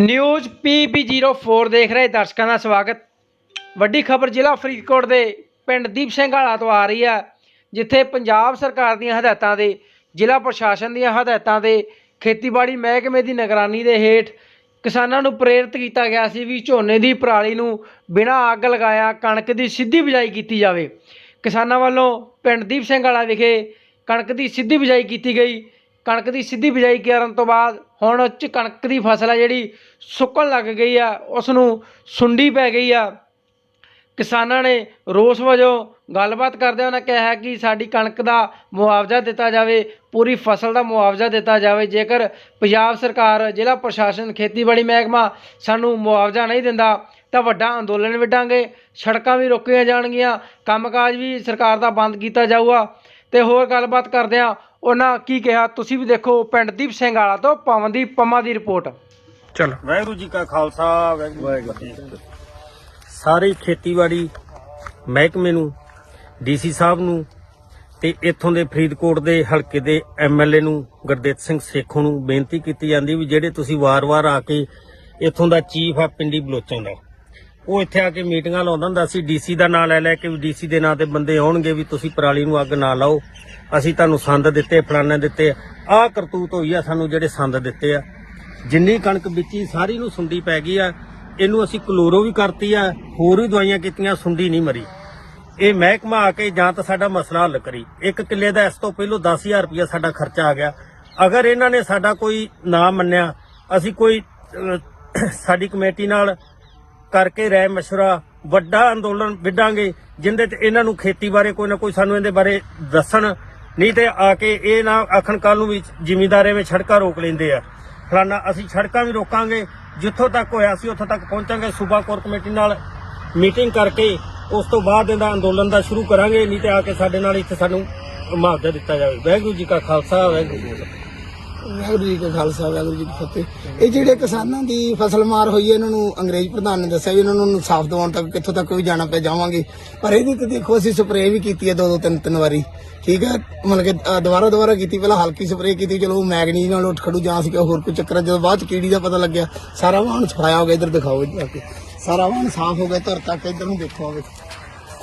News PB04 ਦੇਖ ਰਹੇ ਦਰਸ਼ਕਾਂ ਦਾ ਸਵਾਗਤ। ਵੱਡੀ ਖਬਰ ਜ਼ਿਲ੍ਹਾ ਫਰੀਦਕੋਟ ਦੇ ਪਿੰਡ ਦੀਪ ਸਿੰਘ ਵਾਲਾ ਤੋਂ ਆ ਰਹੀ ਹੈ ਜਿੱਥੇ ਪੰਜਾਬ ਸਰਕਾਰ ਦੀਆਂ ਹਦਾਇਤਾਂ ਦੇ, ਜ਼ਿਲ੍ਹਾ ਪ੍ਰਸ਼ਾਸਨ ਦੀਆਂ ਹਦਾਇਤਾਂ ਦੇ ਖੇਤੀਬਾੜੀ ਮਹਿਕਮੇ ਦੀ ਨਿਗਰਾਨੀ ਦੇ ਹੇਠ ਕਿਸਾਨਾਂ ਨੂੰ ਪ੍ਰੇਰਿਤ ਕੀਤਾ ਗਿਆ ਸੀ ਵੀ ਝੋਨੇ ਦੀ ਪਰਾਲੀ ਨੂੰ ਬਿਨਾਂ ਅੱਗ ਲਗਾਇਆ ਕਣਕ ਦੀ ਸਿੱਧੀ ਬਿਜਾਈ ਕੀਤੀ ਜਾਵੇ। ਕਿਸਾਨਾਂ ਵੱਲੋਂ ਪਿੰਡ ਦੀਪ ਸਿੰਘ ਵਾਲਾ ਵਿਖੇ ਕਣਕ ਦੀ ਸਿੱਧੀ ਬਿਜਾਈ ਕੀਤੀ ਗਈ। ਕਣਕ ਦੀ ਸਿੱਧੀ ਬਿਜਾਈ ਕਰਨ ਤੋਂ ਬਾਅਦ ਹੁਣ ਉਹ 'ਚ ਕਣਕ ਦੀ ਫਸਲ ਆ ਜਿਹੜੀ ਸੁੱਕਣ ਲੱਗ ਗਈ ਆ ਉਸ ਨੂੰ ਸੁੰਡੀ ਪੈ ਗਈ ਆ। ਕਿਸਾਨਾਂ ਨੇ ਰੋਸ ਵਜੋਂ ਗੱਲਬਾਤ ਕਰਦੇ ਉਹਨਾਂ ਕਿਹਾ ਕਿ ਸਾਡੀ ਕਣਕ ਦਾ ਮੁਆਵਜ਼ਾ ਦਿੱਤਾ ਜਾਵੇ, ਪੂਰੀ ਫਸਲ ਦਾ ਮੁਆਵਜ਼ਾ ਦਿੱਤਾ ਜਾਵੇ। ਜੇਕਰ ਪੰਜਾਬ ਸਰਕਾਰ, ਜ਼ਿਲ੍ਹਾ ਪ੍ਰਸ਼ਾਸਨ, ਖੇਤੀਬਾੜੀ ਮਹਿਕਮਾ ਸਾਨੂੰ ਮੁਆਵਜ਼ਾ ਨਹੀਂ ਦਿੰਦਾ, ਤਾਂ ਵੱਡਾ ਅੰਦੋਲਨ ਵਿੱਢਾਂਗੇ। ਸੜਕਾਂ ਵੀ ਰੋਕੀਆਂ ਜਾਣਗੀਆਂ, ਕੰਮਕਾਜ ਵੀ ਸਰਕਾਰ ਦਾ ਬੰਦ ਕੀਤਾ ਜਾਊਗਾ। ਤੇ ਹੋਰ ਗੱਲਬਾਤ ਕਰਦੇ ਆ ਉਹਨਾਂ ਕੀ ਕਿਹਾ? ਤੁਸੀਂ ਵੀ ਦੇਖੋ ਪਿੰਡ ਦੀਪ ਸਿੰਘ ਵਾਲਾ ਤੋਂ ਪਵਨਦੀਪ ਪੰਮਾ ਦੀ ਰਿਪੋਰਟ। ਚਲੋ। ਵਾਹਿਗੁਰੂ ਜੀ ਕਾ ਖਾਲਸਾ ਵਾਹਿਗੁਰੂ ਜੀ ਸਾਰੇ ਖੇਤੀਬਾੜੀ ਮਹਿਕਮੇ ਨੂੰ ਡੀਸੀ ਸਾਹਿਬ ਨੂੰ ਤੇ ਇੱਥੋਂ ਦੇ ਫਰੀਦਕੋਟ ਦੇ ਹਲਕੇ ਦੇ ਐਮਐਲਏ ਨੂੰ ਗੁਰਦੇਵ ਸਿੰਘ ਸੇਖੋਂ ਨੂੰ ਬੇਨਤੀ ਕੀਤੀ ਜਾਂਦੀ ਵੀ ਜਿਹੜੇ ਤੁਸੀਂ ਵਾਰ-ਵਾਰ ਆ ਕੇ ਇੱਥੋਂ ਦਾ ਚੀਫ ਆ ਪਿੰਡੀ ਬਲੋਚਾਂ ਦਾ। ਉਹ ਇੱਥੇ ਆ ਕੇ ਮੀਟਿੰਗਾਂ ਲਾਉਂਦਾ ਹੁੰਦਾ ਸੀ, ਡੀਸੀ ਦਾ ਨਾਂ ਲੈ ਲੈ ਕੇ ਵੀ ਡੀਸੀ ਦੇ ਨਾਂ ਤੇ ਬੰਦੇ ਆਉਣਗੇ ਵੀ ਤੁਸੀਂ ਪਰਾਲੀ ਨੂੰ ਅੱਗ ਨਾ ਲਾਓ। ਅਸੀਂ ਤੁਹਾਨੂੰ ਸੰਦ ਦਿੱਤੇ ਫਲਾਣੇ ਦਿੱਤੇ। ਆਹ ਕਰਤੂਤ ਹੋਈ ਆ ਸਾਨੂੰ ਜਿਹੜੇ ਸੰਦ ਦਿੱਤੇ ਆ। ਜਿੰਨੀ ਕਣਕ ਬੀਜੀ, ਸਾਰੀ ਨੂੰ ਸੁੰਡੀ ਪੈ ਗਈ ਆ। ਇਹਨੂੰ ਅਸੀਂ ਕਲੋਰੋ ਵੀ ਕਰਤੀ ਆ, ਹੋਰ ਵੀ ਦਵਾਈਆਂ ਕੀਤੀਆਂ, ਸੁੰਡੀ ਨਹੀਂ ਮਰੀ। ਇਹ ਮਹਿਕਮਾ ਆ ਕੇ ਜਾਂ ਤਾਂ ਸਾਡਾ ਮਸਲਾ ਹੱਲ ਕਰੀ। ਇੱਕ ਕਿੱਲੇ ਦਾ ਇਸ ਤੋਂ ਪਹਿਲਾਂ 10000 ਰੁਪਇਆ ਸਾਡਾ ਖਰਚਾ ਆ ਗਿਆ। ਅਗਰ ਇਹਨਾਂ ਨੇ ਸਾਡਾ ਕੋਈ ਨਾ ਮੰਨਿਆ, ਅਸੀਂ ਕੋਈ ਸਾਡੀ ਕਮੇਟੀ ਨਾਲ ਕਰਕੇ ਰਹਿ ਮਸ਼ਵਰਾ। ਵੱਡਾ ਅੰਦੋਲਨ ਵਿੱਢਾਂਗੇ, ਜਿੰਦੇ ਚ ਇਹਨਾਂ ਨੂੰ ਖੇਤੀ ਬਾਰੇ ਕੋਈ ਨਾ ਕੋਈ ਸਾਨੂੰ ਇਹਦੇ ਬਾਰੇ ਦੱਸਣ। ਨਹੀਂ ਤੇ ਆ ਕੇ ਇਹ ਨਾ ਆਖਣ ਕੱਲ ਨੂੰ ਵੀ ਜ਼ਿਮੀਂਦਾਰੇ ਵਿੱਚ ਸੜਕਾਂ ਰੋਕ ਲੈਂਦੇ ਆ। ਫਲਾਨਾ, ਅਸੀਂ ਸੜਕਾਂ ਵੀ ਰੋਕਾਂਗੇ। ਜਿੱਥੋਂ ਤੱਕ ਹੋਇਆ ਸੀ, ਉੱਥੋਂ ਤੱਕ ਪਹੁੰਚਾਂਗੇ। ਸੂਬਾ ਕੋਰ ਕਮੇਟੀ ਨਾਲ ਮੀਟਿੰਗ ਕਰਕੇ ਉਸ ਤੋਂ ਬਾਅਦ ਇਹਦਾ ਅੰਦੋਲਨ ਦਾ ਸ਼ੁਰੂ ਕਰਾਂਗੇ। ਨਹੀਂ ਤੇ ਆ ਕੇ ਸਾਡੇ ਨਾਲ ਇੱਥੇ ਸਾਨੂੰ ਮੁਆਵਜ਼ਾ ਦਿੱਤਾ ਜਾਵੇ। ਵਾਹਿਗੁਰੂ ਜੀ ਕਾ ਖਾਲਸਾ, ਵਾਹਿਗੁਰੂ ਜੀ ਵਾਹਿਗੁਰੂ ਜੀ ਕਾ ਖਾਲਸਾ, ਵਾਹਿਗੁਰੂ ਜੀ ਕੀ ਫਤਿਹ। ਇਹ ਜਿਹੜੇ ਕਿਸਾਨਾਂ ਦੀ ਫਸਲ ਮਾਰ ਹੋਈ ਹੈ, ਇਹਨਾਂ ਨੂੰ ਅੰਗਰੇਜ਼ ਪ੍ਰਧਾਨ ਨੇ ਦੱਸਿਆ ਵੀ ਇਹਨਾਂ ਨੂੰ ਇਨਸਾਫ ਦਿਵਾਉਣ ਤੱਕ ਕਿੱਥੋਂ ਤੱਕ ਵੀ ਜਾਣਾ ਪੈ ਜਾਵਾਂਗੇ। ਪਰ ਇਹਦੀ ਤੇ ਦੇਖੋ, ਅਸੀਂ ਸਪਰੇਅ ਵੀ ਕੀਤੀ ਹੈ ਦੋ ਦੋ, ਤਿੰਨ ਤਿੰਨ ਵਾਰੀ। ਠੀਕ ਹੈ? ਮਤਲਬ ਕਿ ਦੁਬਾਰਾ ਦੁਬਾਰਾ ਕੀਤੀ, ਪਹਿਲਾਂ ਹਲਕੀ ਸਪਰੇਅ ਕੀਤੀ, ਚਲੋ ਮੈਗਨੀਜ਼ ਨਾਲ ਉੱਠ ਖੜੂ ਜਾਂ ਸੀ ਹੋਰ ਕੋਈ ਚੱਕਰ ਹੈ। ਜਦੋਂ ਬਾਅਦ ਚ ਕੀੜੀ ਦਾ ਪਤਾ ਲੱਗਿਆ, ਸਾਰਾ ਵਾਹਣ ਸਫਾਇਆ ਹੋ ਗਿਆ, ਇੱਧਰ ਦਿਖਾਓ ਇੱਧਰ ਕੇ। ਸਾਰਾ ਵਾਹਣ ਸਾਫ਼ ਹੋ ਗਿਆ, ਧਰ ਤੱਕ ਇੱਧਰ ਨੂੰ ਦੇਖੋ ਆਵੇ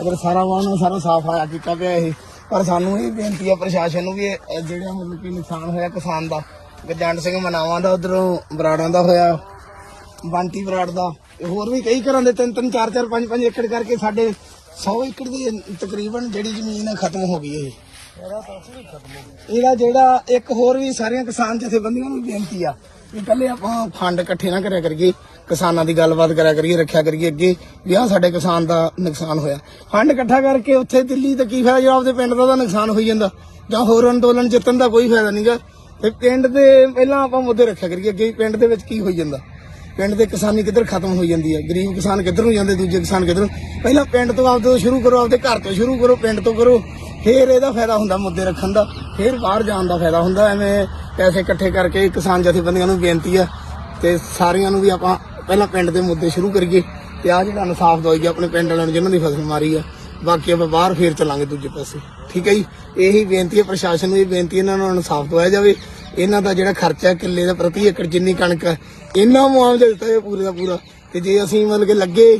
ਅਗਰ ਸਾਰਾ ਵਾਹਣ ਸਾਰਾ ਸਾਫ਼ ਆਇਆ ਕੀਤਾ ਪਿਆ ਇਹ ਪਰ ਸਾਨੂੰ ਇਹ ਬੇਨਤੀ ਆ ਪ੍ਰਸ਼ਾਸਨ ਨੂੰ ਵੀ ਇਹ, ਜਿਹੜਾ ਮਤਲਬ ਕਿ ਨੁਕਸਾਨ ਹੋਇਆ ਕਿਸਾਨ ਦਾ ਗਰਜੰਟ ਸਿੰਘ ਮਨਾਵਾਂ ਦਾ ਉਧਰੋਂ ਬਰਾੜਾਂ ਦਾ ਹੋਇਆ ਬੰਟੀ ਬਰਾੜ ਦਾ ਤੇ ਹੋਰ ਵੀ ਕਈ ਘਰਾਂ ਦੇ ਤਿੰਨ ਤਿੰਨ ਚਾਰ ਚਾਰ ਪੰਜ ਪੰਜ ਏਕੜ ਕਰਕੇ ਸਾਡੇ 100 ਏਕੜ ਦੀ ਤਕਰੀਬਨ ਜਿਹੜੀ ਜ਼ਮੀਨ ਹੈ ਖਤਮ ਹੋ ਗਈ ਇਹ। ਇਹਦਾ ਜਿਹੜਾ ਇੱਕ ਹੋਰ ਵੀ ਸਾਰੀਆਂ ਕਿਸਾਨ ਜਥੇਬੰਦੀਆਂ ਨੂੰ ਬੇਨਤੀ ਆ ਵੀ ਪਹਿਲੇ ਆਪਾਂ ਫੰਡ ਇਕੱਠੇ ਨਾ ਕਰਿਆ ਕਰੀਏ। ਕਿਸਾਨਾਂ ਦੀ ਗੱਲਬਾਤ ਕਰਿਆ ਕਰੀਏ, ਰੱਖਿਆ ਕਰੀਏ ਅੱਗੇ, ਵੀ ਆਹ ਸਾਡੇ ਕਿਸਾਨ ਦਾ ਨੁਕਸਾਨ ਹੋਇਆ। ਫੰਡ ਇਕੱਠਾ ਕਰਕੇ ਉੱਥੇ ਦਿੱਲੀ ਤੇ ਕੀ ਫਾਇਦਾ ਜੋ ਆਪਦੇ ਪਿੰਡ ਦਾ ਤਾਂ ਨੁਕਸਾਨ ਹੋਈ ਜਾਂਦਾ। ਜਾਂ ਹੋਰ ਅੰਦੋਲਨ ਜਿੱਤਣ ਦਾ ਕੋਈ ਫਾਇਦਾ ਨਹੀਂਗਾ ਤੇ ਪਿੰਡ ਦੇ, ਪਹਿਲਾਂ ਆਪਾਂ ਮੁੱਦੇ ਰੱਖਿਆ ਕਰੀਏ ਅੱਗੇ ਪਿੰਡ ਦੇ ਵਿੱਚ ਕੀ ਹੋਈ ਜਾਂਦਾ। ਪਿੰਡ ਦੇ ਕਿਸਾਨੀ ਕਿੱਧਰ ਖਤਮ ਹੋਈ ਜਾਂਦੀ ਹੈ? ਗਰੀਬ ਕਿਸਾਨ ਕਿੱਧਰ ਨੂੰ ਜਾਂਦੇ, ਦੂਜੇ ਕਿਸਾਨ ਕਿੱਧਰ? ਨੂੰ ਪਹਿਲਾਂ ਪਿੰਡ ਤੋਂ ਆਪਦੇ ਤੋਂ ਸ਼ੁਰੂ ਕਰੋ, ਆਪਦੇ ਘਰ ਤੋਂ ਸ਼ੁਰੂ ਕਰੋ, ਪਿੰਡ ਤੋਂ ਕਰੋ, ਫੇਰ ਇਹਦਾ ਫਾਇਦਾ ਹੁੰਦਾ ਮੁੱਦੇ ਰੱਖਣ ਦਾ। ਫਿਰ ਬਾਹਰ ਜਾਣ ਦਾ ਫਾਇਦਾ ਹੁੰਦਾ, ਐਵੇਂ ਪੈਸੇ ਇਕੱਠੇ ਕਰਕੇ ਕਿਸਾਨ ਜਥੇਬੰਦੀਆਂ ਨੂੰ ਬੇਨਤੀ ਆ ਤੇ ਸਾਰਿਆਂ ਨੂੰ ਵੀ ਆਪਾਂ ਪਹਿਲਾਂ ਪਿੰਡ ਦੇ ਮੁੱਦੇ ਸ਼ੁਰੂ ਕਰੀਏ ਤੇ ਆ ਜਿਹੜਾ ਇਨਸਾਫ ਦਵਾਈਏ ਆਪਣੇ ਪਿੰਡ ਵਾਲਿਆਂ ਨੂੰ ਜਿਨ੍ਹਾਂ ਦੀ ਫਸਲ ਮਾਰੀ ਆ, ਬਾਕੀ ਆਪਾਂ ਬਾਹਰ ਫੇਰ ਚਲਾਂਗੇ ਦੂਜੇ ਪਾਸੇ। ਠੀਕ ਹੈ ਜੀ? ਇਹੀ ਬੇਨਤੀ ਹੈ ਪ੍ਰਸ਼ਾਸਨ ਨੂੰ, ਇਹ ਬੇਨਤੀ ਇਹਨਾਂ ਨੂੰ ਇਨਸਾਫ ਦਵਾਇਆ ਜਾਵੇ। ਇਹਨਾਂ ਦਾ ਜਿਹੜਾ ਖਰਚਾ ਕਿੱਲੇ ਦਾ ਪ੍ਰਤੀ ਏਕੜ ਜਿੰਨੀ ਕਣਕ ਹੈ, ਇਹਨਾਂ ਮੁਆਵਜ਼ਾ ਦਿੱਤਾ ਜਾਵੇ ਪੂਰੇ ਦਾ ਪੂਰਾ। ਤੇ ਜੇ ਅਸੀਂ ਮਤਲਬ ਕਿ ਲੱਗੇ